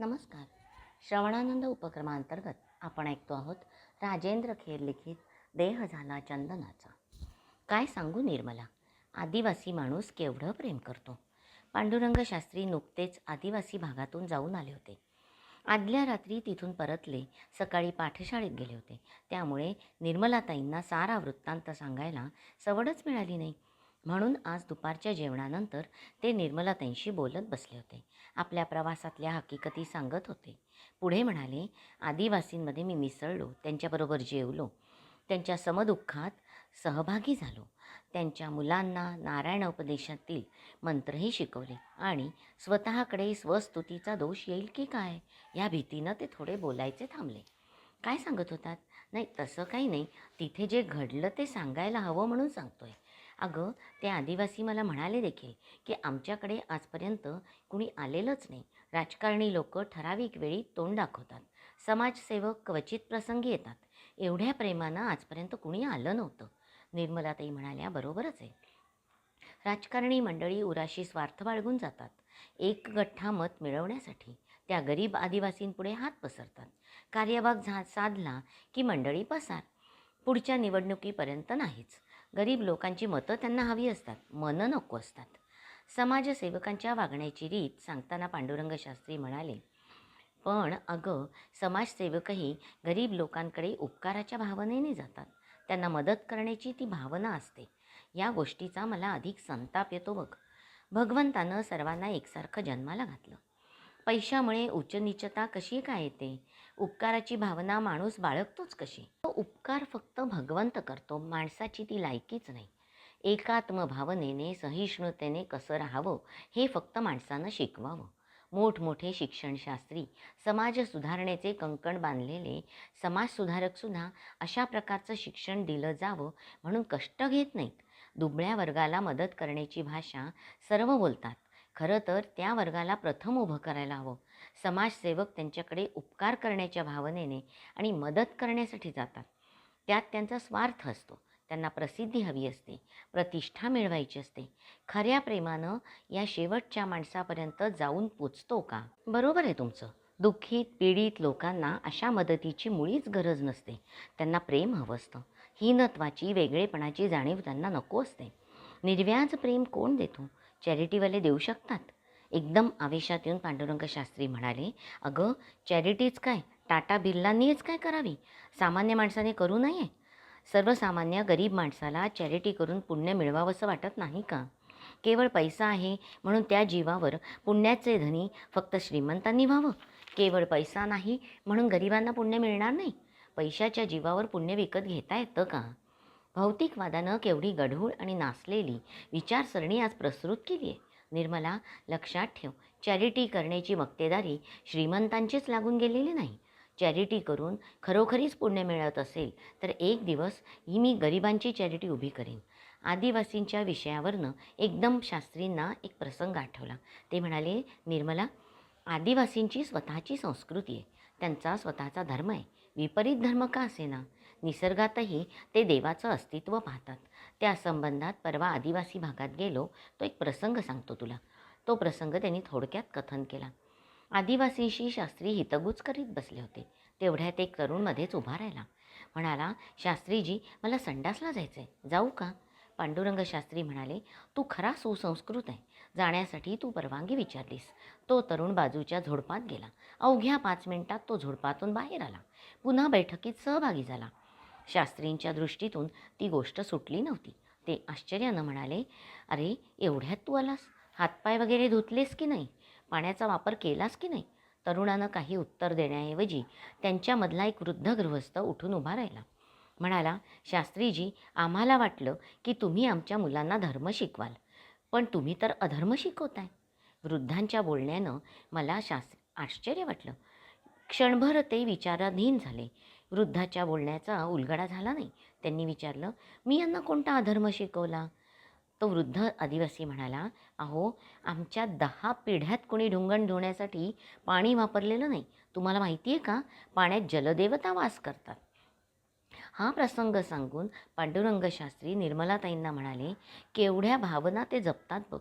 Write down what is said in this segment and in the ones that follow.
नमस्कार. श्रवणानंद उपक्रमांतर्गत आपण ऐकतो आहोत राजेंद्र खेर लिखित देह झाला चंदनाचा. काय सांगू निर्मला? आदिवासी माणूस केवढं प्रेम करतो. पांडुरंग शास्त्री नुकतेच आदिवासी भागातून जाऊन आले होते. आदल्या रात्री तिथून परतले सकाळी पाठशाळेत गेले होते. त्यामुळे निर्मलाताईंना सारा वृत्तांत सांगायला सवडच मिळाली नाही. म्हणून आज दुपारच्या जेवणानंतर ते निर्मलाताईंशी बोलत बसले होते. आपल्या प्रवासातल्या हकीकती सांगत होते. पुढे म्हणाले आदिवासींमध्ये मी मिसळलो त्यांच्याबरोबर जेवलो. त्यांच्या समदुःखात सहभागी झालो. त्यांच्या मुलांना नारायण उपदेशातील मंत्रही शिकवले आणि स्वतःकडे स्वस्तुतीचा दोष येईल की काय या भीतीनं ते थोडे बोलायचे थांबले. काय सांगत होतात? नाही तसं काही नाही. तिथे जे घडलं ते सांगायला हवं म्हणून सांगतोय. अगं ते आदिवासी मला म्हणाले देखील की आमच्याकडे आजपर्यंत कुणी आलेलंच नाही. राजकारणी लोक ठराविक वेळी तोंड दाखवतात. समाजसेवक क्वचित प्रसंगी येतात. एवढ्या प्रेमानं आजपर्यंत कुणी आलं नव्हतं. निर्मलाताई म्हणाल्या बरोबरच आहे. राजकारणी मंडळी उराशी स्वार्थ बाळगून जातात. एक गठ्ठा मत मिळवण्यासाठी त्या गरीब आदिवासींपुढे हात पसरतात. कार्यभाग झा साधला की मंडळी पसार. पुढच्या निवडणुकीपर्यंत नाहीच. गरीब लोकांची मतं त्यांना हवी असतात मनं नको असतात. समाजसेवकांच्या वागण्याची रीत सांगताना पांडुरंग शास्त्री म्हणाले पण अगं समाजसेवकही गरीब लोकांकडे उपकाराच्या भावनेने जातात. त्यांना मदत करण्याची ती भावना असते. या गोष्टीचा मला अधिक संताप येतो बघ. भगवंतानं सर्वांना एकसारखं जन्माला घातलं. पैशामुळे उच्चनीचता कशी काय येते? उपकाराची भावना माणूस बाळगतोच कशी? तो उपकार फक्त भगवंत करतो माणसाची ती लायकीच नाही. एकात्म भावनेने सहिष्णुतेने कसं राहावं हे फक्त माणसानं शिकवावं. मोठमोठे शिक्षणशास्त्री समाज सुधारणेचे कंकण बांधलेले समाजसुधारकसुद्धा अशा प्रकारचं शिक्षण दिलं जावं म्हणून कष्ट घेत नाहीत. दुबळ्या वर्गाला मदत करण्याची भाषा सर्व बोलतात. खरं तर त्या वर्गाला प्रथम उभं करायला हवं. समाजसेवक त्यांच्याकडे उपकार करण्याच्या भावनेने आणि मदत करण्यासाठी जातात. त्यात त्यांचा स्वार्थ असतो. त्यांना प्रसिद्धी हवी असते. प्रतिष्ठा मिळवायची असते. खऱ्या प्रेमानं या शेवटच्या माणसापर्यंत जाऊन पोचतो का? बरोबर आहे तुमचं. दुःखीत पीडित लोकांना अशा मदतीची मुळीच गरज नसते. त्यांना प्रेम हवं असतं. हीनत्वाची वेगळेपणाची जाणीव त्यांना नको असते. निर्व्याज प्रेम कोण देतो? चॅरिटीवाले देऊ शकतात. एकदम आवेशात येऊन पांडुरंग शास्त्री म्हणाले अगं चॅरिटीच काय? टाटा बिर्लांनीच काय करावी? सामान्य माणसाने करू नये? सर्वसामान्य गरीब माणसाला चॅरिटी करून पुण्य मिळवावंसं वाटत नाही का? केवळ पैसा आहे म्हणून त्या जीवावर पुण्याचे धनी फक्त श्रीमंतांनी व्हावं. केवळ पैसा नाही म्हणून गरिबांना पुण्य मिळणार नाही. पैशाच्या जीवावर पुण्य विकत घेता येतं का? भौतिकवादानं केवढी गढूळ आणि नासलेली विचारसरणी आज प्रसृत केली आहे निर्मला लक्षात ठेव चॅरिटी करण्याची मक्तेदारी श्रीमंतांचीच लागून गेलेली नाही. चॅरिटी करून खरोखरीच पुण्य मिळत असेल तर एक दिवस ही मी गरिबांची चॅरिटी उभी करेन. आदिवासींच्या विषयावरनं एकदम शास्त्रींना एक प्रसंग आठवला. ते म्हणाले निर्मला आदिवासींची स्वतःची संस्कृती आहे. त्यांचा स्वतःचा धर्म आहे. विपरीत धर्म का असेना? निसर्गातही ते देवाचं अस्तित्व पाहतात. त्या संबंधात परवा आदिवासी भागात गेलो तो एक प्रसंग सांगतो तुला. तो प्रसंग त्यांनी थोडक्यात कथन केला. आदिवासीशी शास्त्री हितगुज करीत बसले होते. तेवढ्यात एक तरुण मध्येच उभा राहिला. म्हणाला शास्त्रीजी मला संडासला जायचं आहे जाऊ का? पांडुरंग शास्त्री म्हणाले तू खरा सुसंस्कृत आहे. जाण्यासाठी तू परवानगी विचारलीस. तो तरुण बाजूच्या झोडपात गेला. अवघ्या पाच मिनिटात तो झोडपातून बाहेर आला. पुन्हा बैठकीत सहभागी झाला. शास्त्रींच्या दृष्टीतून ती गोष्ट सुटली नव्हती. ते आश्चर्यानं म्हणाले अरे एवढ्यात तू आलास? हातपाय वगैरे धुतलेस की नाही? पाण्याचा वापर केलास की नाही? तरुणानं काही उत्तर देण्याऐवजी त्यांच्यामधला एक वृद्ध गृहस्थ उठून उभा राहिला. म्हणाला शास्त्रीजी आम्हाला वाटलं की तुम्ही आमच्या मुलांना धर्म शिकवाल. पण तुम्ही तर अधर्म शिकवताय. वृद्धांच्या बोलण्यानं मला शास्त्र आश्चर्य वाटलं. क्षणभर ते विचाराधीन झाले. वृद्धाच्या बोलण्याचा उलगडा झाला नाही. त्यांनी विचारलं मी यांना कोणता अधर्म शिकवला? तो वृद्ध आदिवासी म्हणाला अहो आमच्या दहा पिढ्यात कोणी ढुंगण धुण्यासाठी पाणी वापरलेलं नाही. तुम्हाला माहिती आहे का? पाण्यात जलदेवता वास करतात. हा प्रसंग सांगून पांडुरंगशास्त्री निर्मलाताईंना म्हणाले केवढ्या भावना ते जपतात बघ.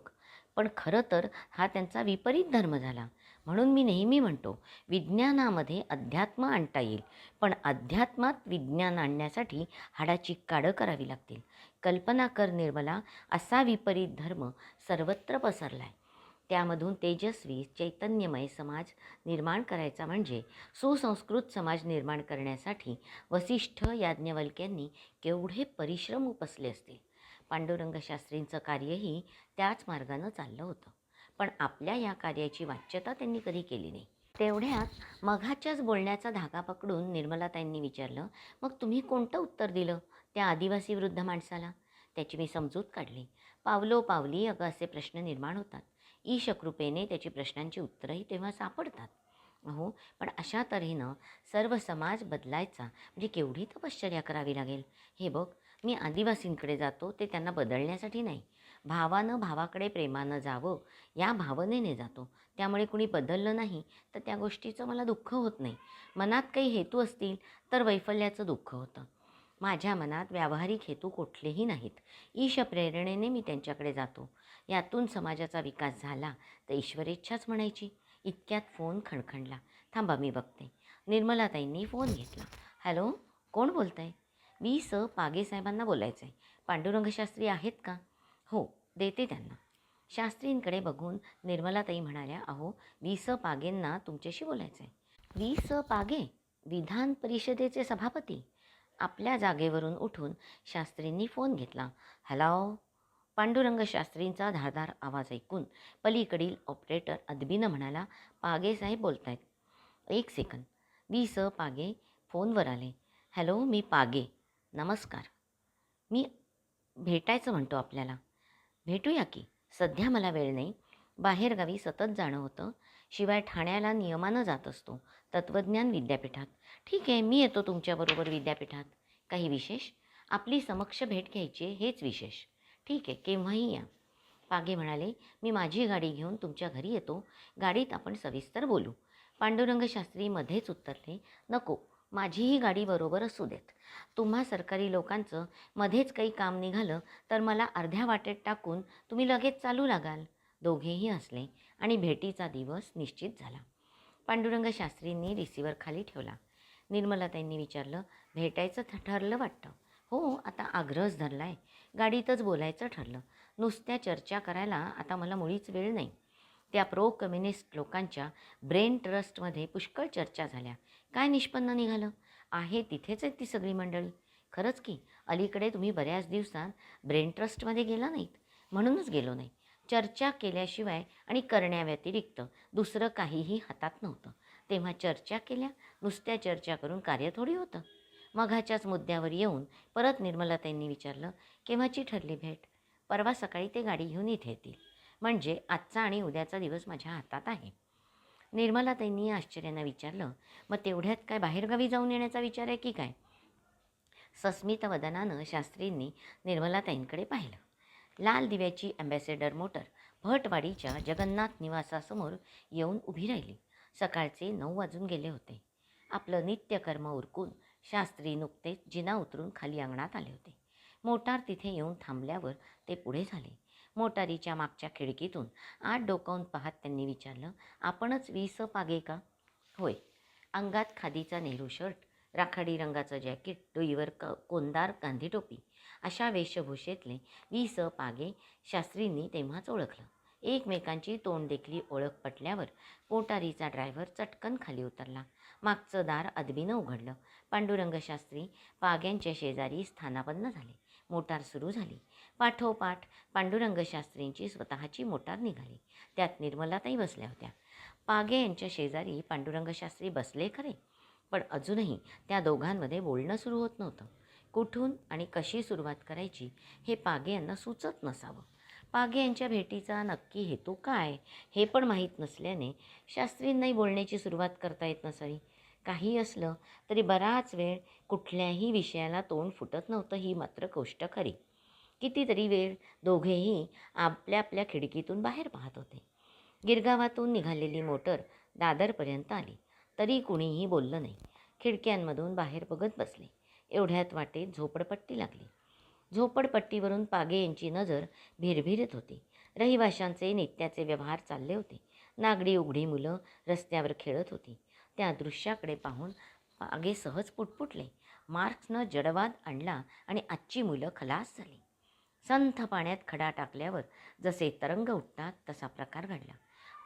पण खरं तर हा त्यांचा विपरीत धर्म झाला. म्हणून मी नेहमी म्हणतो विज्ञानामध्ये अध्यात्म आणता येईल. पण अध्यात्मात विज्ञान आणण्यासाठी हाडाची काडं करावी लागतील. कल्पना कर निर्मला असा विपरीत धर्म सर्वत्र पसरला आहे त्यामधून तेजस्वी चैतन्यमय समाज निर्माण करायचा म्हणजे सुसंस्कृत समाज निर्माण करण्यासाठी वसिष्ठ याज्ञवल्क्यांनी केवढे परिश्रम उपसले असतील? पांडुरंग शास्त्रींचं कार्यही त्याच मार्गानं चाललं होतं. पण आपल्या या कार्याची वाच्यता त्यांनी कधी केली नाही. तेवढ्यात मघाच्याच बोलण्याचा धागा पकडून निर्मलाताईंनी विचारलं मग तुम्ही कोणतं उत्तर दिलं त्या आदिवासी वृद्ध माणसाला? त्याची मी समजूत काढली. पावलो पावली अगं असे प्रश्न निर्माण होतात. ईशकृपेने त्याची प्रश्नांची उत्तरंही तेव्हा सापडतात. अहो पण अशा तऱ्हेनं सर्व समाज बदलायचा म्हणजे केवढी तपश्चर्या करावी लागेल? हे बघ मी आदिवासींकडे जातो ते त्यांना बदलण्यासाठी नाही. भावानं भावाकडे प्रेमानं जावं या भावनेने जातो. त्यामुळे कुणी बदललं नाही तर त्या गोष्टीचं मला दुःख होत नाही. मनात काही हेतू असतील तर वैफल्याचं दुःख होतं. माझ्या मनात व्यावहारिक हेतू कुठलेही नाहीत. ईश प्रेरणेने मी त्यांच्याकडे जातो. यातून समाजाचा विकास झाला तर ईश्वरेच्छाच म्हणायची. इतक्यात फोन खणखणला. थांबा मी बघते. निर्मलाताईंनी फोन घेतला. हॅलो कोण बोलत आहे मी स पागे साहेबांना बोलायचं आहे पांडुरंगशास्त्री आहेत का? हो देते त्यांना. शास्त्रींकडे बघून निर्मलाताई म्हणाल्या अहो वी स पागेंना तुमच्याशी बोलायचं आहे वी स पागे? विधान परिषदेचे सभापती? आपल्या जागेवरून उठून शास्त्रींनी फोन घेतला. हॅलो. पांडुरंग शास्त्रींचा धारदार आवाज ऐकून पलीकडील ऑपरेटर अदबीनं म्हणाला पागे साहेब बोलत आहेत एक सेकंद. वी स पागे? फोनवर आले. हॅलो मी पागे. नमस्कार. मी भेटायचं म्हणतो आपल्याला. भेटूया की. सध्या मला वेळ नाही. बाहेरगावी सतत जाणं होतं. शिवाय ठाण्याला नियमानं जात असतो. तत्त्वज्ञान विद्यापीठात. ठीक आहे मी येतो तुमच्याबरोबर विद्यापीठात. काही विशेष? आपली समक्ष भेट घ्यायची हेच विशेष. ठीक आहे केव्हाही या. पागे म्हणाले मी माझी गाडी घेऊन तुमच्या घरी येतो. गाडीत आपण सविस्तर बोलू. पांडुरंग शास्त्री मध्येच उत्तरले नको माझीही गाडी बरोबर असू देत. तुम्हा सरकारी लोकांचं मध्येच काही काम निघालं तर मला अर्ध्या वाटेत टाकून तुम्ही लगेच चालू लागाल. दोघेही हसले आणि भेटीचा दिवस निश्चित झाला. पांडुरंग शास्त्रींनी रिसिव्हर खाली ठेवला. निर्मलाताईंनी विचारलं भेटायचं ठरलं वाटतं? हो आता आग्रहच धरला आहे गाडीतच बोलायचं ठरलं. नुसत्या चर्चा करायला आता मला मुळीच वेळ नाही. त्या प्रो कम्युनिस्ट लोकांच्या ब्रेन ट्रस्टमध्ये पुष्कळ चर्चा झाल्या. काय निष्पन्न निघालं? आहे तिथेच आहेत ती सगळी मंडळी. खरंच की अलीकडे तुम्ही बऱ्याच दिवसात ब्रेन ट्रस्टमध्ये गेला नाहीत. म्हणूनच गेलो नाही. चर्चा केल्याशिवाय आणि करण्याव्यतिरिक्त दुसरं काहीही हातात नव्हतं. तेव्हा चर्चा केल्या नुसत्या चर्चा करून कार्य थोडी होतं. मघाच्याच मुद्द्यावर येऊन परत निर्मलाताईंनी विचारलं केव्हाची ठरली भेट? परवा सकाळी ते गाडी घेऊन इथे येतील. म्हणजे आजचा आणि उद्याचा दिवस माझ्या हातात आहे. निर्मलाताईंनी आश्चर्यानं विचारलं मग तेवढ्यात काय बाहेरगावी जाऊन येण्याचा विचार आहे की काय? सस्मित वदनानं शास्त्रींनी निर्मलाताईंकडे पाहिलं. लाल दिव्याची ॲम्बॅसेडर मोटर भटवाडीच्या जगन्नाथ निवासासमोर येऊन उभी राहिली. सकाळचे नऊ वाजून गेले होते. आपलं नित्यकर्म उरकून शास्त्री नुकतेच जिना उतरून खाली अंगणात आले होते. मोटार तिथे येऊन थांबल्यावर ते पुढे झाले. मोटारीच्या मागच्या खिडकीतून आत डोकावून पाहत त्यांनी विचारलं आपणच वीस पागे का? होय. अंगात खादीचा नेहरू शर्ट राखाडी रंगाचं जॅकेट डोईवर क कोंदार गांधी टोपी. अशा वेशभूषेतले वी स पागे शास्त्रींनी तेव्हाच ओळखलं. एकमेकांची तोंड देखली ओळख पटल्यावर पोटारीचा ड्रायव्हर चटकन खाली उतरला. मागचं दार अदबीनं उघडलं. पांडुरंग शास्त्री पाग्यांच्या शेजारी स्थानापन्न झाले. मोटार सुरू झाली. पाठोपाठ पांडुरंग शास्त्रींची स्वतःची मोटार निघाली. त्यात निर्मलाताई बसल्या होत्या. पागे यांच्या शेजारी पांडुरंग शास्त्री बसले खरे पण अजूनही त्या दोघांमध्ये बोलणं सुरू होत नव्हतं. कुठून आणि कशी सुरुवात करायची हे पागे यांना सुचत नसावं. पागे यांच्या भेटीचा नक्की हेतू काय हे पण माहीत नसल्याने शास्त्रींनाही बोलण्याची सुरुवात करता येत नसावी. काही असलं तरी बराच वेळ कुठल्याही विषयाला तोंड फुटत नव्हतं ही मात्र गोष्ट खरी. कितीतरी वेळ दोघेही आपल्या आपल्या खिडकीतून बाहेर पाहत होते. गिरगावातून निघालेली मोटर दादरपर्यंत आली. तरी कुणीही बोललं नाही. खिडक्यांमधून बाहेर बघत बसले. एवढ्यात वाटेत झोपडपट्टी लागली. झोपडपट्टीवरून पागे यांची नजर भिरभिरत होती. रहिवाशांचे नित्याचे व्यवहार चालले होते. नागडी उघडी मुलं रस्त्यावर खेळत होती. त्या दृश्याकडे पाहून पागे सहज पुटपुटले. मार्क्सनं जडवाद आणला आणि आजची मुलं खलास झाली. संथ पाण्यात खडा टाकल्यावर जसे तरंग उठतात तसा प्रकार घडला.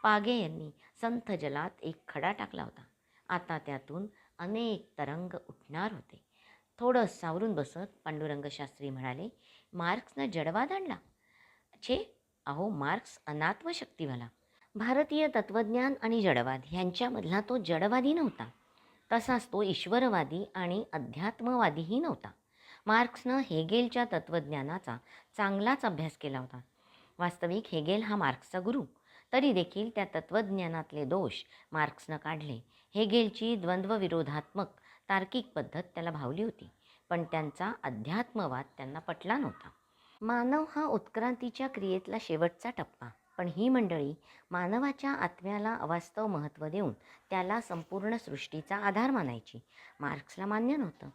पागे यांनी संथ जलात एक खडा टाकला होता. आता त्यातून अनेक तरंग उठणार होते. थोडं सावरून बसत पांडुरंग शास्त्री म्हणाले मार्क्सनं जडवाद आणला. छे अहो मार्क्स अनात्म शक्तीवाला भारतीय तत्त्वज्ञान आणि जडवाद ह्यांच्यामधला तो जडवादी नव्हता. तसाच तो ईश्वरवादी आणि अध्यात्मवादीही नव्हता. मार्क्सनं हेगेलच्या तत्त्वज्ञानाचा चांगलाच अभ्यास केला होता. वास्तविक हेगेल हा मार्क्सचा गुरु. तरी देखील त्या तत्त्वज्ञानातले दोष मार्क्सनं काढले. हेगेलची द्वंद्वविरोधात्मक तार्किक पद्धत त्याला भावली होती पण त्यांचा अध्यात्मवाद त्यांना पटला नव्हता. मानव हा उत्क्रांतीच्या क्रियेतला शेवटचा टप्पा. पण ही मंडळी मानवाच्या आत्म्याला अवास्तव महत्त्व देऊन त्याला संपूर्ण सृष्टीचा आधार मानायची. मार्क्सला मान्य नव्हतं.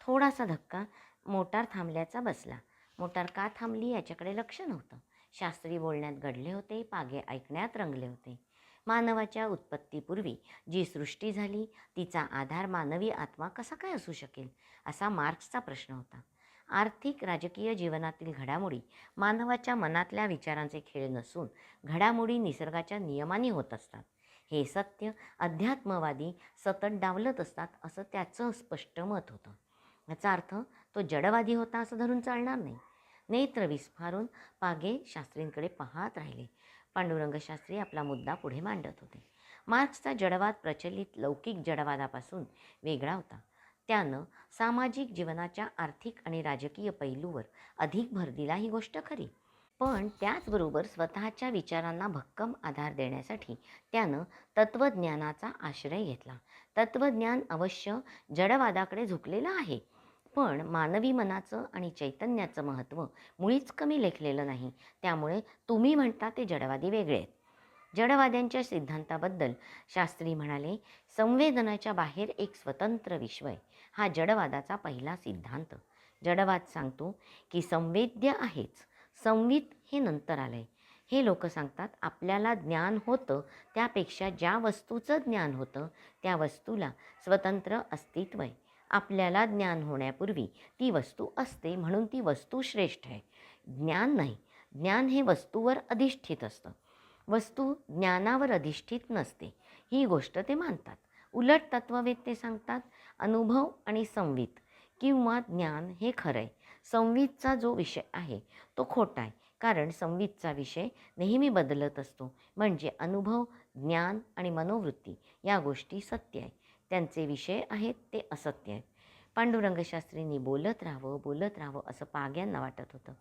थोडासा धक्का मोटार थांबल्याचा बसला. मोटार का थांबली याच्याकडे लक्ष नव्हतं. शास्त्री बोलण्यात घडले होते पागे ऐकण्यात रंगले होते. मानवाच्या उत्पत्तीपूर्वी जी सृष्टी झाली तिचा आधार मानवी आत्मा कसा काय असू शकेल असा मार्क्सचा प्रश्न होता. आर्थिक राजकीय जीवनातील घडामोडी मानवाच्या मनातल्या विचारांचे खेळ नसून घडामोडी निसर्गाच्या नियमाने होत असतात. हे सत्य अध्यात्मवादी सतत डावलत असतात असं त्याचं स्पष्ट मत होतं. याचा अर्थ तो जडवादी होता असं धरून चालणार नाही. नेत्र विस्फारून पागे शास्त्रींकडे पाहत राहिले. पांडुरंग शास्त्री आपला मुद्दा पुढे मांडत होते. मार्क्सचा जडवाद प्रचलित लौकिक जडवादापासून वेगळा होता. त्यानं सामाजिक जीवनाच्या आर्थिक आणि राजकीय पैलूवर अधिक भर दिला ही गोष्ट खरी. पण त्याचबरोबर स्वतःच्या विचारांना भक्कम आधार देण्यासाठी त्यानं तत्त्वज्ञानाचा आश्रय घेतला. तत्त्वज्ञान अवश्य जडवादाकडे झुकलेलं आहे. पण मानवी मनाचं आणि चैतन्याचं महत्त्व मुळीच कमी लेखलेलं नाही. त्यामुळे तुम्ही म्हणता ते जडवादी वेगळे आहेत. जडवाद्यांच्या सिद्धांताबद्दल शास्त्री म्हणाले संवेदनाच्या बाहेर एक स्वतंत्र विश्व आहे. हा जडवादाचा पहिला सिद्धांत. जडवाद सांगतो की संवेद्य आहेच. संवित हे नंतर आलं आहे हे लोक सांगतात आपल्याला ज्ञान होतं त्यापेक्षा ज्या वस्तूचं ज्ञान होतं त्या वस्तूला स्वतंत्र अस्तित्व आहे. आपल्याला ज्ञान होण्यापूर्वी ती वस्तू असते म्हणून ती वस्तू श्रेष्ठ आहे. ज्ञान नाही. ज्ञान हे वस्तूवर अधिष्ठित असतं. वस्तू ज्ञानावर अधिष्ठित नसते. ही गोष्ट ते मानतात. उलट तत्ववेत्ते सांगतात अनुभव आणि संवित किंवा ज्ञान हे खरं आहे संवितचा जो विषय आहे तो खोटा आहे. कारण संवितचा विषय नेहमी बदलत असतो. म्हणजे अनुभव ज्ञान आणि मनोवृत्ती या गोष्टी सत्य आहे. त्यांचे विषय आहेत ते असत्य आहेत. पांडुरंगशास्त्रींनी बोलत राहावं बोलत राहावं असं पाग्यांना वाटत होतं.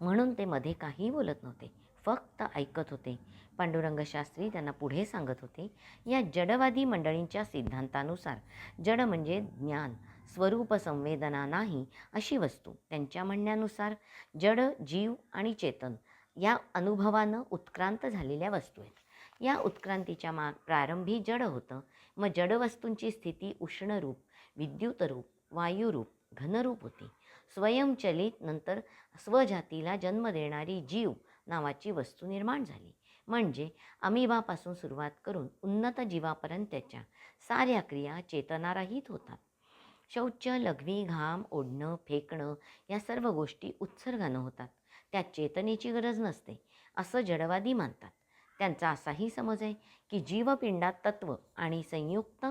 म्हणून ते मध्ये काहीही बोलत नव्हते. फक्त ऐकत होते. पांडुरंग शास्त्री त्यांना पुढे सांगत होते या जडवादी मंडळींच्या सिद्धांतानुसार जड म्हणजे ज्ञान स्वरूप संवेदना नाही अशी वस्तू. त्यांच्या म्हणण्यानुसार जड जीव आणि चेतन या अनुभवानं उत्क्रांत झालेल्या वस्तू आहेत. या उत्क्रांतीच्या मा प्रारंभी जड होतं. मग जड वस्तूंची स्थिती उष्णरूप विद्युतरूप वायुरूप घनरूप होती. स्वयंचलित नंतर स्वजातीला जन्म देणारी जीव नावाची वस्तू निर्माण झाली. म्हणजे अमिबापासून सुरुवात करून उन्नत जीवापर्यंतच्या साऱ्या क्रिया चेतनारहित होतात. शौच लघवी घाम ओढणं फेकणं या सर्व गोष्टी उत्सर्गानं होतात. त्यात चेतनेची गरज नसते असं जडवादी मानतात. त्यांचा असाही समज आहे की जीवपिंडात तत्व आणि संयुक्त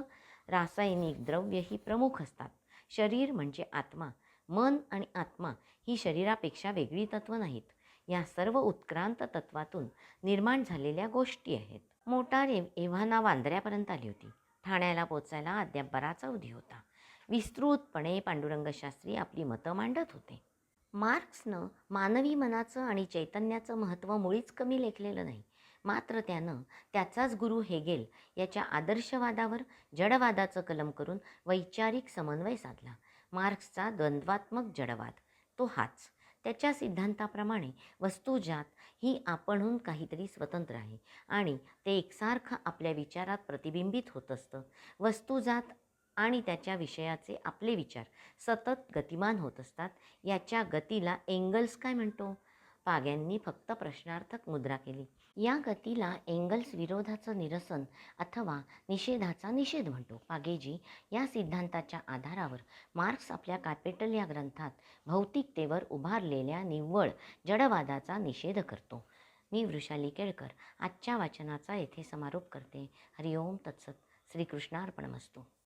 रासायनिक द्रव्य ही प्रमुख असतात. शरीर म्हणजे आत्मा. मन आणि आत्मा ही शरीरापेक्षा वेगळी तत्व नाहीत. या सर्व उत्क्रांत तत्वातून निर्माण झालेल्या गोष्टी आहेत. मोटार एव एव्हाना वांद्र्यापर्यंत आली होती. ठाण्याला पोचायला अद्याप बराच अवधी होता. विस्तृतपणे पांडुरंगशास्त्री आपली मतं मांडत होते. मार्क्सनं मानवी मनाचं आणि चैतन्याचं महत्त्व मुळीच कमी लेखलेलं नाही. मात्र त्यानं त्याचाच गुरु हेगेल याच्या आदर्शवादावर जडवादाचं कलम करून वैचारिक समन्वय साधला. मार्क्सचा द्वंद्वात्मक जडवाद तो हाच. त्याच्या सिद्धांताप्रमाणे वस्तुजात ही आपणहून काहीतरी स्वतंत्र आहे आणि ते एकसारखं आपल्या विचारात प्रतिबिंबित होत असतं. वस्तुजात आणि त्याच्या विषयाचे आपले विचार सतत गतिमान होत असतात. याच्या गतीला एंगल्स काय म्हणतो? पाग्यांनी फक्त प्रश्नार्थक मुद्रा केली. या गतीला एंगल्स विरोधाचं निरसन अथवा निषेधाचा निषेध म्हणतो. पागेजी या सिद्धांताच्या आधारावर मार्क्स आपल्या कॅपिटल या ग्रंथात भौतिकतेवर उभारलेल्या निव्वळ जडवादाचा निषेध करतो. मी वृषाली केळकर आजच्या वाचनाचा येथे समारोप करते. हरिओम तत्सत. श्रीकृष्णार्पणमस्तू.